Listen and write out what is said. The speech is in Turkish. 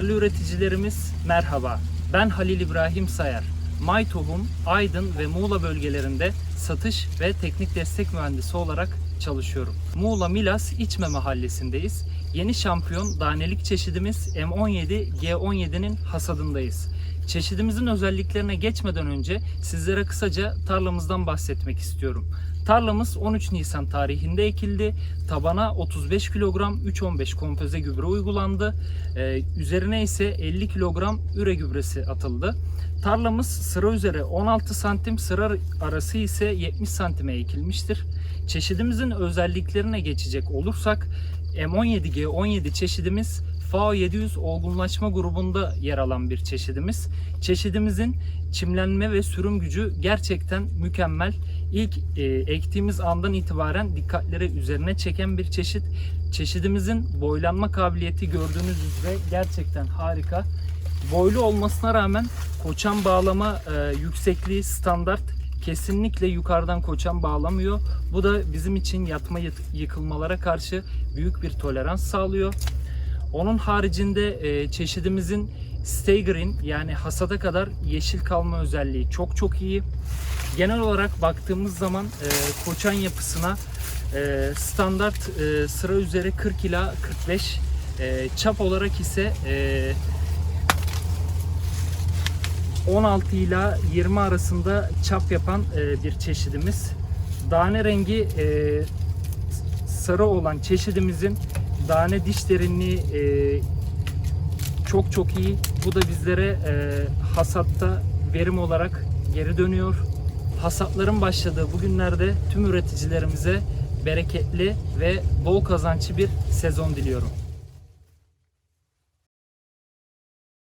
Değerli üreticilerimiz merhaba. Ben Halil İbrahim Sayar. May Tohum, Aydın ve Muğla bölgelerinde satış ve teknik destek mühendisi olarak çalışıyorum. Muğla Milas İçme mahallesindeyiz. Yeni şampiyon danelik çeşidimiz M17 G17'nin hasadındayız. Çeşidimizin özelliklerine geçmeden önce sizlere kısaca tarlamızdan bahsetmek istiyorum. Tarlamız 13 Nisan tarihinde ekildi. Tabana 35 kilogram 3.15 kompoze gübre uygulandı. Ee, üzerine ise 50 kilogram üre gübresi atıldı. Tarlamız sıra üzere 16 santim, sıra arası ise 70 santime ekilmiştir. Çeşidimizin özelliklerine geçecek olursak M17G17 çeşidimiz FAO 700 olgunlaşma grubunda yer alan bir çeşidimiz. Çeşidimizin çimlenme ve sürüm gücü gerçekten mükemmel. İlk e, ektiğimiz andan itibaren dikkatleri üzerine çeken bir çeşit. Çeşidimizin boylanma kabiliyeti gördüğünüz üzere gerçekten harika. Boylu olmasına rağmen koçan bağlama e, yüksekliği standart kesinlikle yukarıdan koçan bağlamıyor. Bu da bizim için yatma yıkılmalara karşı büyük bir tolerans sağlıyor. Onun haricinde e, çeşidimizin stay green yani hasada kadar yeşil kalma özelliği çok çok iyi. Genel olarak baktığımız zaman e, koçan yapısına e, standart e, sıra üzeri 40 ila 45 e, çap olarak ise e, 16 ila 20 arasında çap yapan e, bir çeşidimiz. Tane rengi e, sarı olan çeşidimizin tane diş derinliği e, çok çok iyi. Bu da bizlere e, hasatta verim olarak geri dönüyor. Hasatların başladığı bu günlerde tüm üreticilerimize bereketli ve bol kazançlı bir sezon diliyorum.